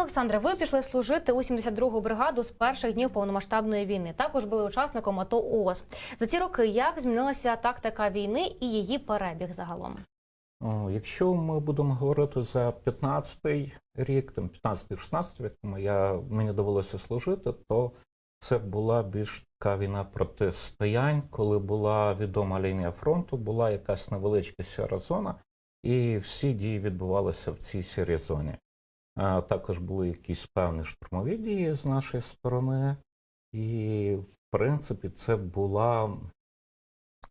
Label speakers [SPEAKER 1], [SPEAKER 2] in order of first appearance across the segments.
[SPEAKER 1] Олександре, ви пішли служити у 72-гу бригаду з перших днів повномасштабної війни. Також були учасником АТО ООС. За ці роки як змінилася тактика війни і її перебіг загалом?
[SPEAKER 2] Якщо ми будемо говорити за 15-й рік, там 15-16 рік, тому я, мені довелося служити, то це була більш така війна протистоянь, коли була відома лінія фронту, була якась невеличка сіра зона, і всі дії відбувалися в цій сірій зоні. Також були якісь певні штурмові дії з нашої сторони, і в принципі це була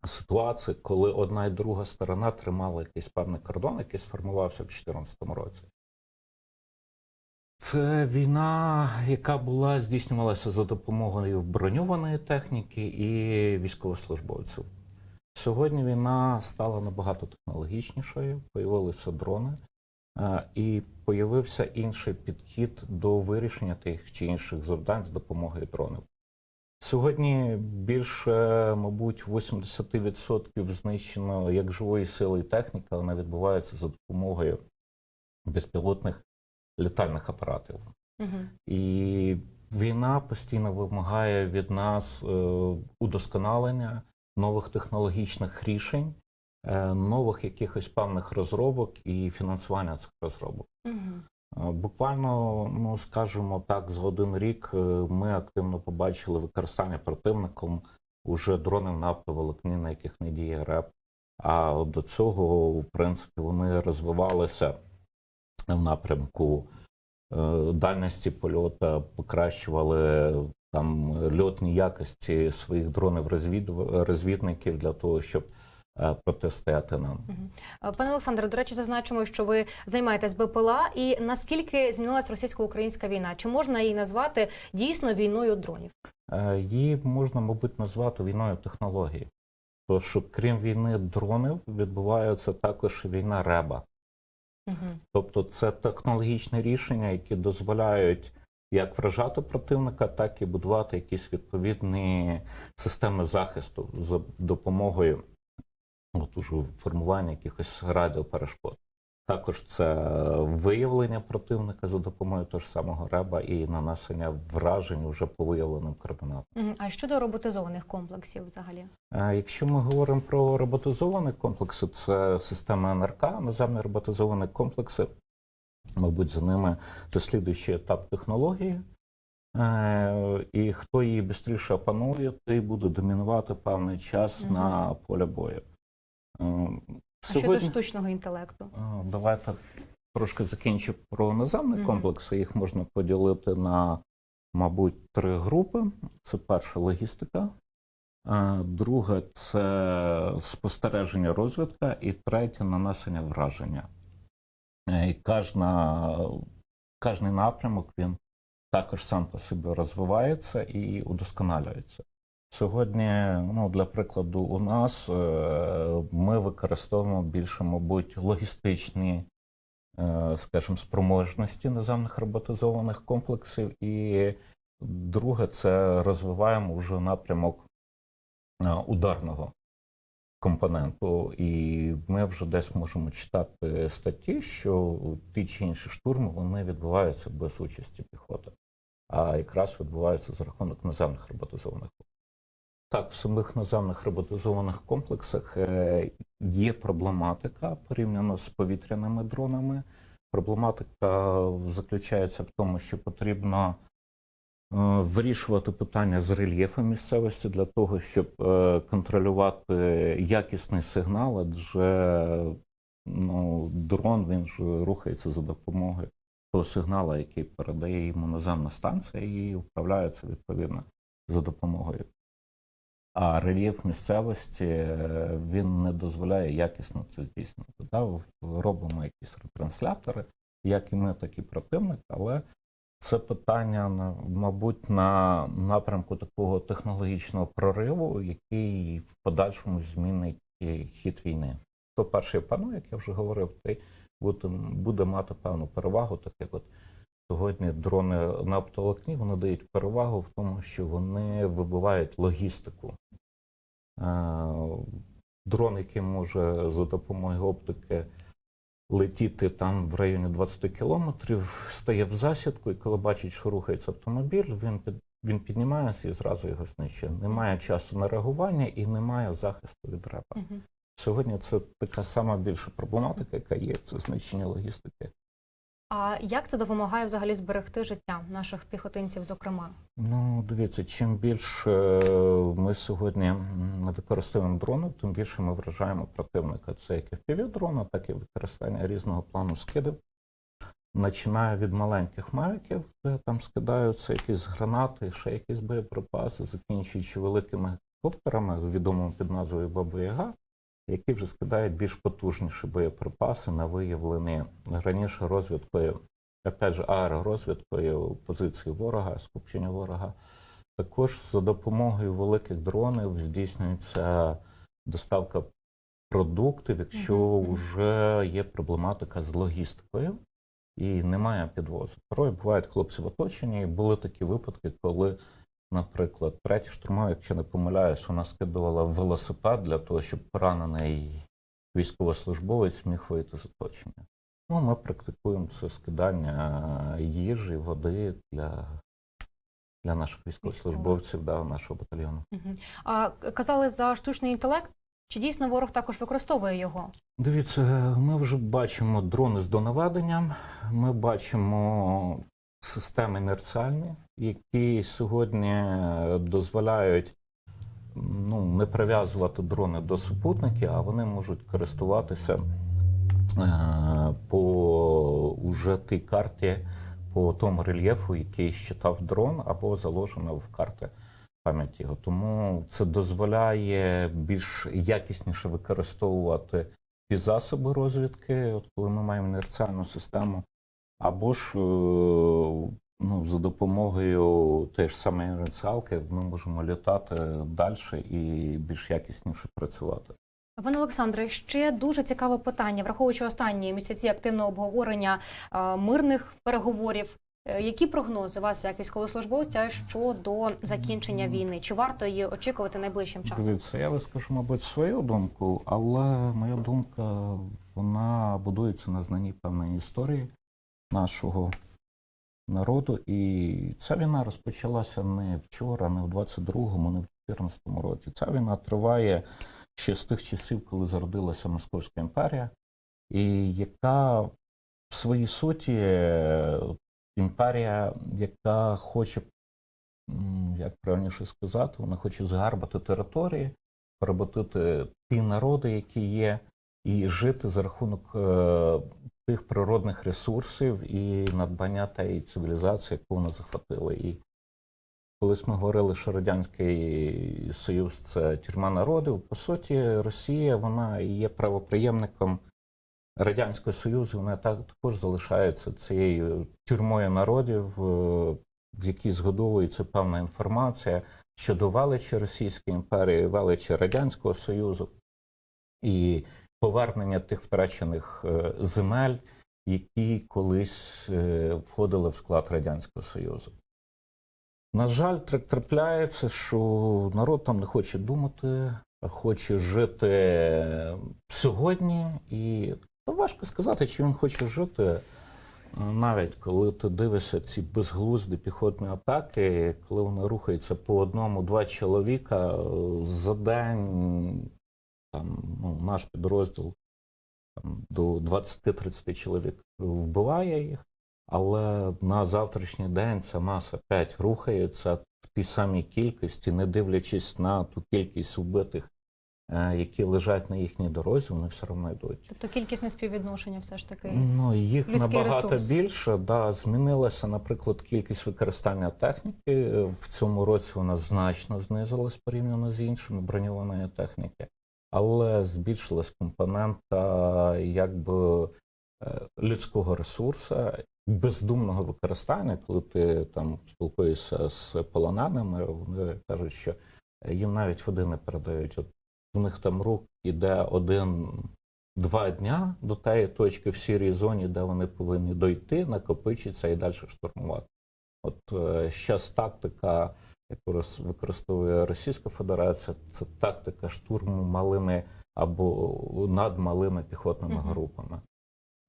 [SPEAKER 2] ситуації, коли одна і друга сторона тримала якийсь певний кордон, який сформувався в 2014 році. Це війна, яка була здійснювалася за допомогою броньованої техніки і військовослужбовців. Сьогодні війна стала набагато технологічнішою, появилися дрони, і появився інший підхід до вирішення тих чи інших завдань з допомогою дронів. Сьогодні більше, мабуть, 80% знищено як живої сили і техніки, вона відбувається за допомогою безпілотних літальних апаратів.
[SPEAKER 1] Угу.
[SPEAKER 2] І війна постійно вимагає від нас е, удосконалення нових технологічних рішень, нових якихось певних розробок і фінансування цих розробок.
[SPEAKER 1] Угу.
[SPEAKER 2] Е, Буквально, ну скажімо так, за один рік е, ми активно побачили використання противником уже дронів на оптоволокні, на яких не діє РЕП. А до цього, в принципі, вони розвивалися в напрямку е, дальності польоту, покращували там льотні якості своїх дронів розвідників для того, щоб е, протистояти нам.
[SPEAKER 1] Пане Олександре, до речі, зазначимо, що ви займаєтесь БПЛА. І наскільки змінилась російсько-українська війна? Чи можна її назвати дійсно війною дронів?
[SPEAKER 2] Е, Її можна, мабуть, назвати війною технологій. Тому що крім війни дронів, відбувається також війна реба.
[SPEAKER 1] Угу.
[SPEAKER 2] Тобто це технологічні рішення, які дозволяють як вражати противника, так і будувати якісь відповідні системи захисту за допомогою уже формування якихось радіоперешкод. Також це виявлення противника за допомогою того ж самого реба і нанесення вражень уже по виявленим координатам.
[SPEAKER 1] Угу. А щодо роботизованих комплексів взагалі?
[SPEAKER 2] Е, Якщо ми говоримо про роботизовані комплекси, це система НРК, наземні роботизовані комплекси. Мабуть, за ними це слідуючий етап технології. Е, І хто її швидше опанує, той буде домінувати певний час
[SPEAKER 1] Мгм.
[SPEAKER 2] на полі бою. Е,
[SPEAKER 1] А щодо штучного інтелекту?
[SPEAKER 2] Е, Давайте трошки закінчу про наземні
[SPEAKER 1] Мгм.
[SPEAKER 2] комплекси. Їх можна поділити на, мабуть, три групи. Це перша логістика, е, друге це спостереження розвідка, і третє нанесення враження. І кожна, кожний напрямок він також сам по собі розвивається і удосконалюється. Сьогодні, ну, для прикладу, у нас е, ми використовуємо більше, мабуть, логістичні, е, скажімо, спроможності наземних роботизованих комплексів. І друге, це розвиваємо вже напрямок е, ударного компоненту. І ми вже десь можемо читати статті, що ті чи інші штурми вони відбуваються без участі піхоти, а якраз відбуваються за рахунок наземних роботизованих так, в самих наземних роботизованих комплексах е, є проблематика порівняно з повітряними дронами. Проблематика заключається в тому, що потрібно е, вирішувати питання з рельєфом місцевості для того, щоб е, контролювати якісний сигнал, адже ну, дрон він ж рухається за допомогою того сигналу, який передає йому наземна станція, і вправляється відповідно за допомогою а рельєф місцевості е, він не дозволяє якісно це здійснити. Да? Робимо якісь ретранслятори, як і ми, так і противник, але це питання, мабуть, на напрямку такого технологічного прориву, який в подальшому змінить хід війни. Хто перший панує, як я вже говорив, той буде мати певну перевагу, так як от Сьогодні дрони на оптоволокні вони дають перевагу в тому, що вони вибивають логістику. Е, Дрон, який може за допомогою оптики летіти там в районі 20 кілометрів, стає в засідку, і коли бачить, що рухається автомобіль, він під. Він піднімається і зразу його знищує. Немає часу на реагування і немає захисту від репа.
[SPEAKER 1] Мгм.
[SPEAKER 2] Сьогодні це така сама більша проблематика, яка є це знищення логістики.
[SPEAKER 1] А як це допомагає взагалі зберегти життя наших піхотинців, зокрема?
[SPEAKER 2] Ну, дивіться, чим більше ми сьогодні використовуємо дрони, тим більше ми вражаємо противника. Це як і впівдрона, так і використання різного плану скидів. Починає від маленьких мавіків, де там скидаються якісь гранати, ще якісь боєприпаси, закінчуючи великими коптерами, відомими під назвою Баба Яга, які вже скидають більш потужніші боєприпаси на виявлені раніше розвідкою, опять же, аеророзвідкою позиції ворога, скупчення ворога. Також за допомогою великих дронів здійснюється доставка продуктів, якщо вже є проблематика з логістикою і немає підвозу. Порой бувають хлопці в оточенні. і Були такі випадки, коли, наприклад, третій штурмовик, якщо не помиляюсь, вона скидувала велосипед для того, щоб поранений військовослужбовець міг вийти з оточення. Ну, ми практикуємо це скидання їжі, води для, для наших військовослужбовців, да, нашого батальйону.
[SPEAKER 1] А казали за штучний інтелект. Чи дійсно ворог також використовує його?
[SPEAKER 2] Дивіться, ми вже бачимо дрони з донаведенням, ми бачимо системи інерціальні, які сьогодні дозволяють ну, не прив'язувати дрони до супутників, а вони можуть користуватися е, по уже тій карті, по тому рельєфу, який щитав дрон, або заложено в карти пам'яті його. Тому це дозволяє більш якісніше використовувати ті засоби розвідки, от коли ми маємо інерціальну систему, або ж е, ну, за допомогою тієї ж самої інерціалки ми можемо літати далі і більш якісніше працювати.
[SPEAKER 1] Пане Олександре, ще дуже цікаве питання, враховуючи останні місяці активного обговорення е, мирних переговорів. Е, Які прогнози вас як військовослужбовця щодо закінчення війни? Чи варто її очікувати найближчим часом?
[SPEAKER 2] Дивіться, я вискажу, мабуть, свою думку, але моя думка вона будується на знанні певної історії нашого народу. І ця війна розпочалася не вчора, не в 22-му, не в 14-му році. Ця війна триває ще з тих часів, коли зародилася Московська імперія, і яка в своїй суті імперія, яка хоче як правильніше сказати, вона хоче згарбати території, поработити ті народи, які є, і жити за рахунок е, тих природних ресурсів і надбання тієї цивілізації, яку вони захватили. І колись ми говорили, що Радянський Союз це тюрма народів. По суті, Росія вона є правоприємником Радянського Союзу, вона також залишається цією тюрмою народів, е, в якій згодовується певна інформація щодо величі Російської імперії, величі Радянського Союзу і повернення тих втрачених е, земель, які колись е, входили в склад Радянського Союзу. На жаль, трапляється, що народ там не хоче думати, а хоче жити сьогодні. І то важко сказати, чи він хоче жити, навіть коли ти дивишся ці безглузді піхотні атаки, коли вони рухаються по одному-два чоловіка е, за день, там, ну, наш підрозділ там, до 20-30 чоловік вбиває їх. Але на завтрашній день ця маса опять рухається в тій самій кількості, не дивлячись на ту кількість вбитих, е, які лежать на їхній дорозі, вони все одно йдуть.
[SPEAKER 1] Тобто кількісне співвідношення все ж таки.
[SPEAKER 2] Ну, їх набагато
[SPEAKER 1] ресурс.
[SPEAKER 2] більше. Да, змінилася, наприклад, кількість використання техніки. В цьому році вона значно знизилась порівняно з іншими броньованої техніки, але збільшилась компонента якби е, людського ресурсу, бездумного використання, коли ти там спілкуєшся з полоненими, вони кажуть, що їм навіть води не передають. От у них там рук іде один два дня до тієї точки в сірій зоні, де вони повинні дойти, накопичитися і далі штурмувати. От е, щас тактика, яку використовує Російська Федерація, це тактика штурму малими або надмалими піхотними
[SPEAKER 1] Мгм.
[SPEAKER 2] групами.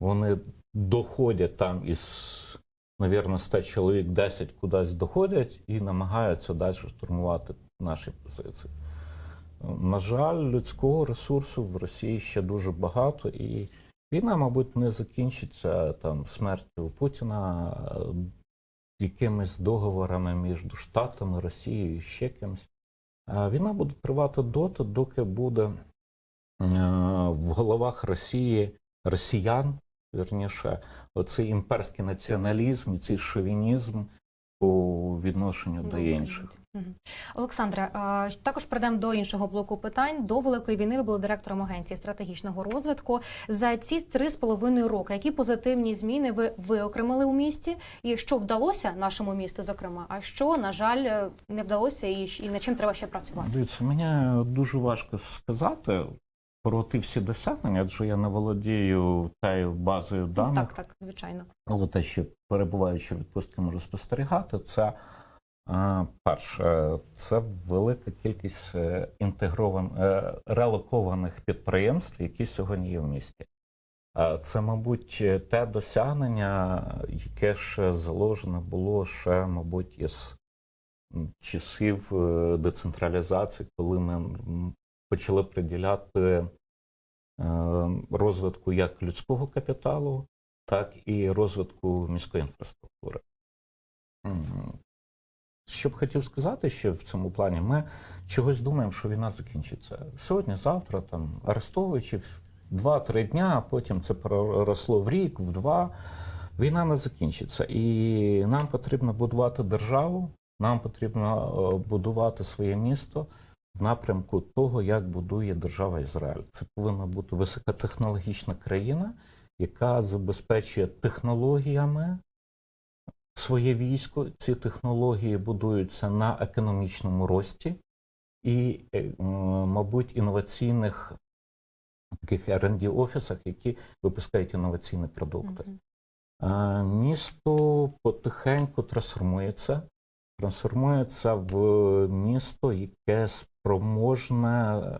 [SPEAKER 2] вони доходять там із, навірно, 100 чоловік 10 кудись доходять і намагаються далі штурмувати наші позиції. На жаль, людського ресурсу в Росії ще дуже багато, і війна, мабуть, не закінчиться там смертю Путіна, якимись договорами між Штатами, Росією і ще кимось. Війна буде тривати доти, доки буде е, в головах Росії росіян, вірніше, оцей імперський націоналізм і цей шовінізм по відношенню до інших.
[SPEAKER 1] Мгм. Олександре, також перейдемо до іншого блоку питань. До великої війни ви були директором агенції стратегічного розвитку. За ці три з половиною роки, які позитивні зміни ви виокремили у місті, і що вдалося нашому місту, зокрема, а що на жаль не вдалося, і, і над чим треба ще працювати?
[SPEAKER 2] Дивіться, мені дуже важко сказати про ті всі досягнення, адже я не володію тією базою даних.
[SPEAKER 1] Так, так, звичайно.
[SPEAKER 2] Але те, що перебуваючи в відпустці, можу спостерігати, це е, перше, це велика кількість е, інтегрован, е, релокованих підприємств, які сьогодні є в місті. Це, мабуть, те досягнення, яке ще заложено було ще, мабуть, із часів децентралізації, коли ми почали приділяти е, розвитку як людського капіталу, так і розвитку міської інфраструктури. Що б хотів сказати ще в цьому плані, ми чогось думаємо, що війна закінчиться сьогодні, завтра, там арестовуючи 2-3 дня, а потім це переросло в рік, в два. Війна не закінчиться. І нам потрібно будувати державу, нам потрібно е, будувати своє місто в напрямку того, як будує держава Ізраїль. Це повинна бути високотехнологічна країна, яка забезпечує технологіями своє військо. Ці технології будуються на економічному рості і, е, мабуть, інноваційних таких R&D офісах, які випускають інноваційні продукти. Місто потихеньку трансформується, трансформується в місто, яке спроможне е,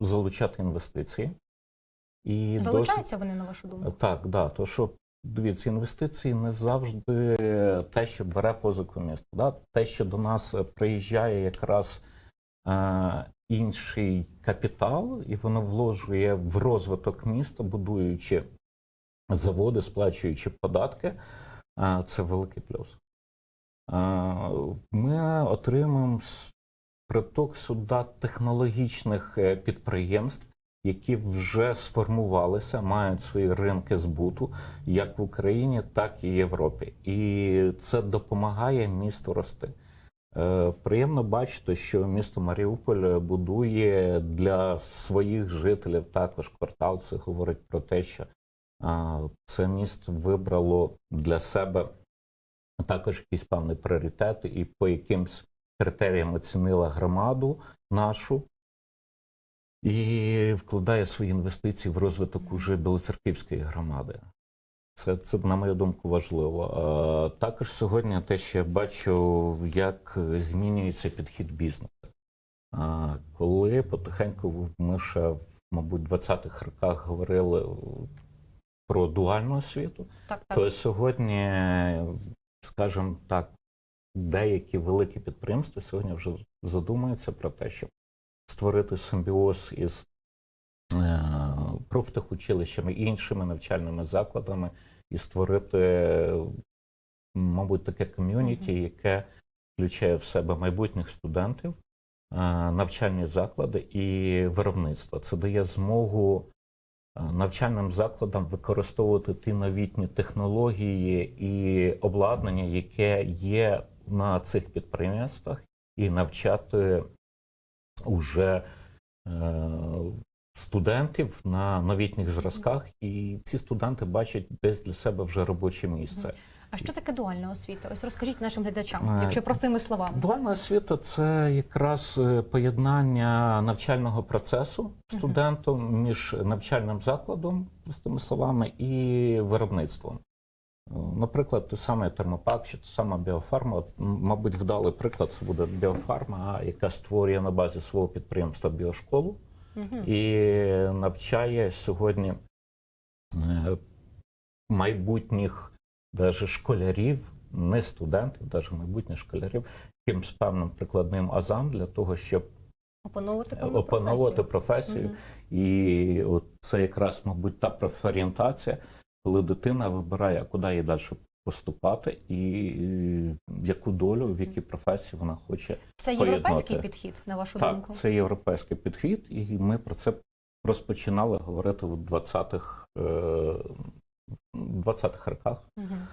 [SPEAKER 2] залучати інвестиції. І досить-
[SPEAKER 1] Залучаються вони на вашу думку?
[SPEAKER 2] так, да, то що дивіться, інвестиції не завжди те, що бере позику місто. Да? Те, що до нас приїжджає якраз е, інший капітал, і воно вложує в розвиток міста, будуючи заводи, сплачуючи податки, е, це великий плюс. Е, ми отримуємо с- приток сюди технологічних е, підприємств, які вже сформувалися, мають свої ринки збуту як в Україні, так і в Європі. І це допомагає місту рости. Е, Приємно бачити, що місто Маріуполь будує для своїх жителів також квартал. Це говорить про те, що це місто вибрало для себе також якісь певні пріоритети, і по якимсь критеріям оцінила громаду нашу і вкладає свої інвестиції в розвиток уже Білоцерківської громади. Це, це, на мою думку, важливо. Також сьогодні те, що я бачу, як змінюється підхід бізнесу. Коли потихеньку ми ще, в, мабуть, 20-х роках говорили про дуальну освіту,
[SPEAKER 1] Так, так.
[SPEAKER 2] то сьогодні, скажімо так, деякі великі підприємства сьогодні вже задумуються про те, щоб створити симбіоз із е, профтехучилищами і іншими навчальними закладами і створити, мабуть, таке ком'юніті, яке включає в себе майбутніх студентів, е, навчальні заклади і виробництво. Це дає змогу е, навчальним закладам використовувати ті новітні технології і обладнання, яке є на цих підприємствах, і навчати уже е, студентів на новітніх зразках, і ці студенти бачать десь для себе вже робоче місце.
[SPEAKER 1] А що таке дуальна освіта? Ось розкажіть нашим глядачам,
[SPEAKER 2] Е,
[SPEAKER 1] якщо простими словами.
[SPEAKER 2] Дуальна освіта це якраз е, поєднання навчального процесу студентом між навчальним закладом, простими словами, і виробництвом. Е, Наприклад, те саме термопак чи те саме біофарма. Мабуть, вдалий приклад це буде біофарма, яка створює на базі свого підприємства біошколу
[SPEAKER 1] Мгм.
[SPEAKER 2] і навчає сьогодні е, майбутніх даже школярів, не студентів, навіть майбутніх школярів, якимсь певним прикладним азам для того, щоб
[SPEAKER 1] Опановувати певну
[SPEAKER 2] опановувати
[SPEAKER 1] професію.
[SPEAKER 2] професію. І от це якраз, мабуть, та профорієнтація, коли дитина вибирає, куди їй далі поступати, і е, яку долю, в якій професії вона хоче.
[SPEAKER 1] Це
[SPEAKER 2] поєднати.
[SPEAKER 1] європейський підхід, на вашу
[SPEAKER 2] так,
[SPEAKER 1] думку?
[SPEAKER 2] це європейський підхід, і ми про це розпочинали говорити в 20-х, е, 20-х роках.
[SPEAKER 1] Мгм.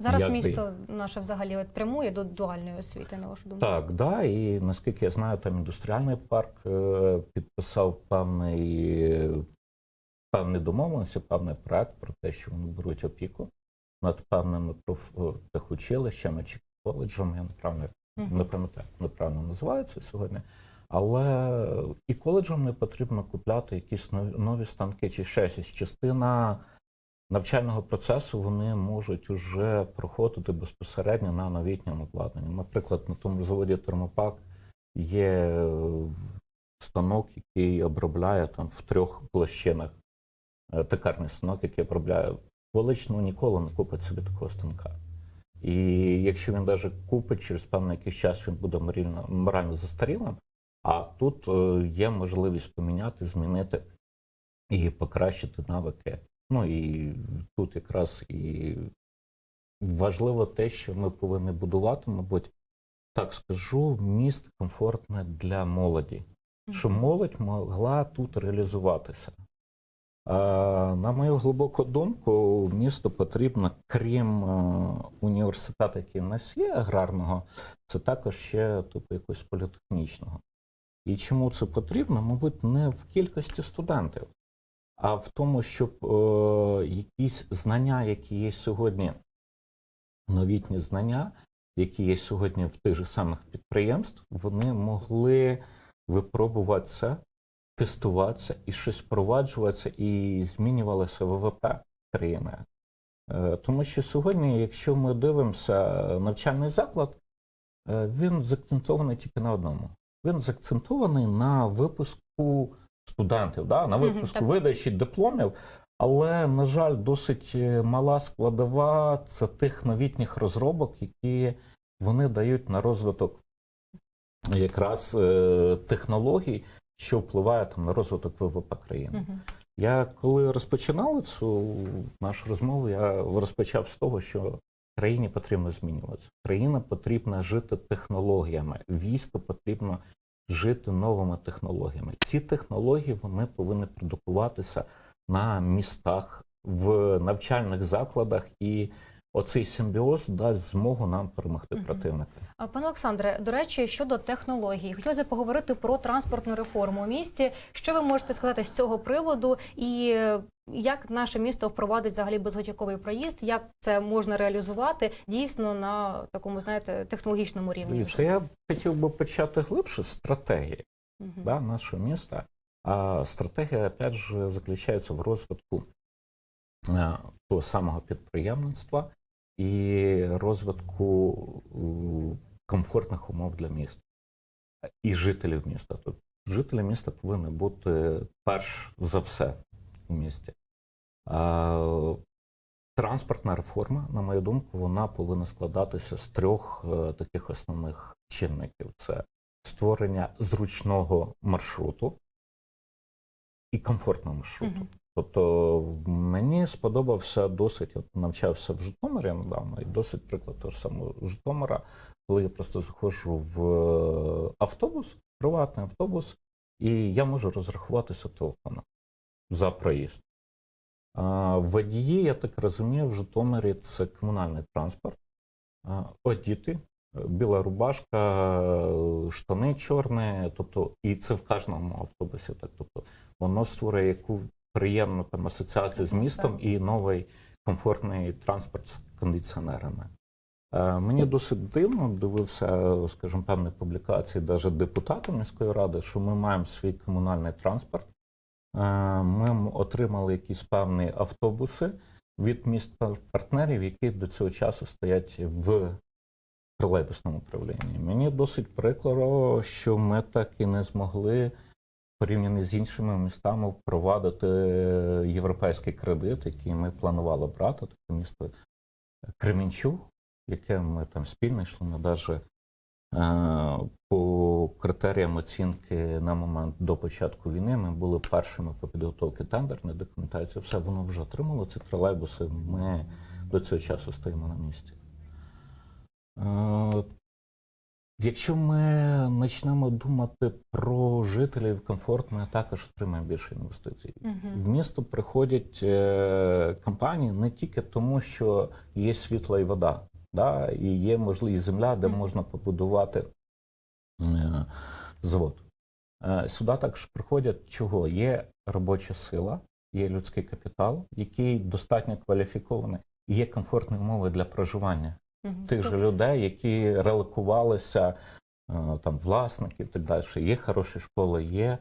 [SPEAKER 1] Зараз
[SPEAKER 2] Якби-
[SPEAKER 1] місто наше взагалі от прямує до дуальної освіти, на вашу думку?
[SPEAKER 2] Так, да, і наскільки я знаю, там індустріальний парк е, підписав певний, певні домовленості, певний проект про те, що вони беруть опіку над певними проф- техучилищами чи коледжами, я неправильно
[SPEAKER 1] Мгм.
[SPEAKER 2] не пам'ятаю, як неправильно називається сьогодні. Але і коледжам не потрібно купляти якісь нові, нові станки чи ще щось. Частина навчального процесу вони можуть вже проходити безпосередньо на новітньому обладнанні. Наприклад, на тому заводі Термопак є е, станок, який обробляє там в трьох площинах. Е, Токарний станок, який обробляє коледж, ну ніколи не купить собі такого станка. І якщо він навіть купить через певний якийсь час, він буде морально, морально застарілим. А тут е, є можливість поміняти, змінити і покращити навики. Ну і тут якраз і важливо те, що ми повинні будувати, мабуть, так скажу, міст комфортне для молоді, щоб молодь могла тут реалізуватися. На мою глибоку думку, місту потрібно, крім е, університету, який в нас є, аграрного, це також ще типу якогось політехнічного. І чому це потрібно? Мабуть, не в кількості студентів, а в тому, щоб е, якісь знання, які є сьогодні, новітні знання, які є сьогодні в тих же самих підприємств, вони могли випробуватися, тестуватися і щось впроваджуватися, і змінювалося ВВП країни. Е, Тому що сьогодні, якщо ми дивимося навчальний заклад, е, він закцентований тільки на одному. Він закцентований на випуску студентів, да? на випуску
[SPEAKER 1] так.
[SPEAKER 2] видачі дипломів. Але, на жаль, досить е, мала складова це тих новітніх розробок, які вони дають на розвиток якраз технологій, що впливає там на розвиток ВВП країни.
[SPEAKER 1] Мгм.
[SPEAKER 2] Я коли розпочинав цю нашу розмову, я розпочав з того, що країні потрібно змінюватися. Країна потрібна жити технологіями, військо потрібно жити новими технологіями. Ці технології вони повинні продукуватися на містах, в навчальних закладах, і оцей симбіоз дасть змогу нам перемогти
[SPEAKER 1] Мгм.
[SPEAKER 2] противника.
[SPEAKER 1] Пане Олександре, до речі, щодо технологій, хотілося поговорити про транспортну реформу у місті. Що ви можете сказати з цього приводу, і е, як наше місто впровадить взагалі безготівковий проїзд? Як це можна реалізувати дійсно на такому, знаєте, технологічному рівні?
[SPEAKER 2] Дивіться, я хотів би почати глибше стратегії.
[SPEAKER 1] Мгм.
[SPEAKER 2] да, нашего места. А стратегія, опять же, заключається в розвитку е, того самого підприємництва і розвитку комфортних умов для міста і жителів міста. Тобто жителі міста повинні бути перш за все у місті. Транспортна реформа, на мою думку, вона повинна складатися з трьох е, таких основних чинників: це створення зручного маршруту і комфортного маршруту.
[SPEAKER 1] Мгм.
[SPEAKER 2] Тобто мені сподобався досить, от навчався в Житомирі недавно, і досить приклад того ж самого Житомира, коли я просто заходжу в автобус, приватний автобус, і я можу розрахуватися телефоном за проїзд. А, Водії, я так розумію, в Житомирі це комунальний транспорт. Одіти, біла рубашка, штани чорні, тобто, і це в кожному автобусі. Так, тобто, воно створює яку приємну там асоціацію з містом і новий комфортний транспорт з кондиціонерами. Е, Мені досить дивно дивився, скажімо, певні публікації навіть депутатів міської ради, що ми маємо свій комунальний транспорт. Е, Ми отримали якісь певні автобуси від міст партнерів, які до цього часу стоять в тролейбусному управлінні. Мені досить прикро, що ми так і не змогли порівняно з іншими містами впровадити європейський кредит, який ми планували брати, таке місто Кременчуг, яке ми там спільно йшли на даже е, по критеріям оцінки на момент до початку війни. Ми були першими по підготовці тендерної документації. Все воно вже отримало ці тролейбуси. Ми до цього часу стоїмо на місці. Якщо ми почнемо думати про жителів комфорт, ми також отримаємо більше інвестицій. В місто приходять е, компанії не тільки тому, що є світло і вода, да, і є можливість земля, де
[SPEAKER 1] Мгм.
[SPEAKER 2] можна побудувати е, завод. Е, сюди також приходять чого? Є робоча сила, є людський капітал, який достатньо кваліфікований, і є комфортні умови для проживання. Тих же людей, які релокувалися, е, там власників, і так далі. Є хороші школи, є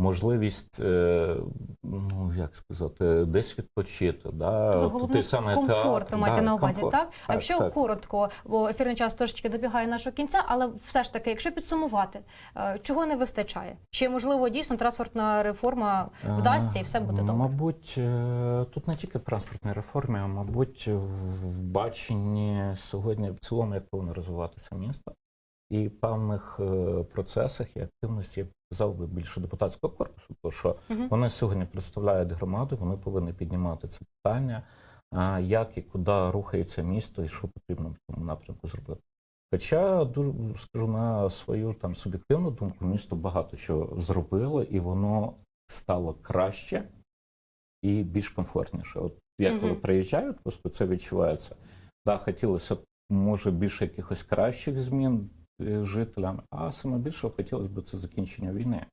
[SPEAKER 2] можливість, е, ну як сказати, десь відпочити. Да?
[SPEAKER 1] Ну, головне,
[SPEAKER 2] той самий
[SPEAKER 1] комфорт
[SPEAKER 2] театр,
[SPEAKER 1] ви маєте
[SPEAKER 2] да,
[SPEAKER 1] на увазі,
[SPEAKER 2] комфорт.
[SPEAKER 1] так? А якщо
[SPEAKER 2] так.
[SPEAKER 1] коротко, бо ефірний час трошечки добігає нашого кінця, але все ж таки, якщо підсумувати, е, чого не вистачає? Чи можливо дійсно транспортна реформа вдасться і все буде
[SPEAKER 2] Е,
[SPEAKER 1] добре?
[SPEAKER 2] Мабуть, е, тут не тільки в транспортній реформі, а мабуть, в баченні сьогодні в цілому, як повинно розвиватися місто, і в певних е, процесах і активності я казав би більше депутатського корпусу, тому що
[SPEAKER 1] Мгм.
[SPEAKER 2] вони сьогодні представляють громади, вони повинні піднімати це питання, як і куди рухається місто, і що потрібно в цьому напрямку зробити. Хоча дуже скажу на свою там суб'єктивну думку, місто багато чого зробило, і воно стало краще і більш комфортніше. От я коли
[SPEAKER 1] Мгм.
[SPEAKER 2] приїжджаю, в відпустку, це відчувається. Да, хотілося б, може, більше якихось кращих змін жителям, а саме більше хотілося б це закінчення війни.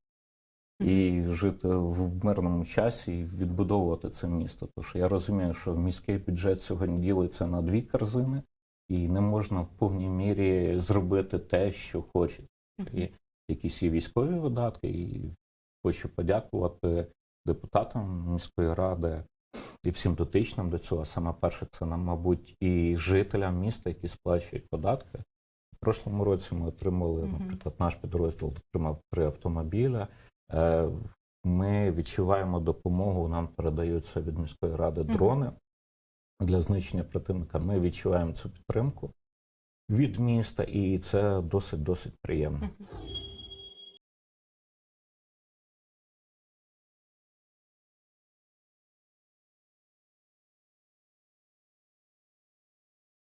[SPEAKER 2] І жити в мирному часі і відбудовувати це місто. Тому що я розумію, що міський бюджет сьогодні ділиться на дві корзини, і не можна в повній мірі зробити те, що хочеться. І якісь є військові видатки, і хочу подякувати депутатам міської ради і всім дотичним до цього. Саме перше, це нам, мабуть, і жителям міста, які сплачують податки. Прошлому році ми отримали, наприклад, наш підрозділ отримав три автомобіля. Е, Ми відчуваємо допомогу. Нам передаються від міської ради дрони для знищення противника. Ми відчуваємо цю підтримку від міста, і це досить досить приємно.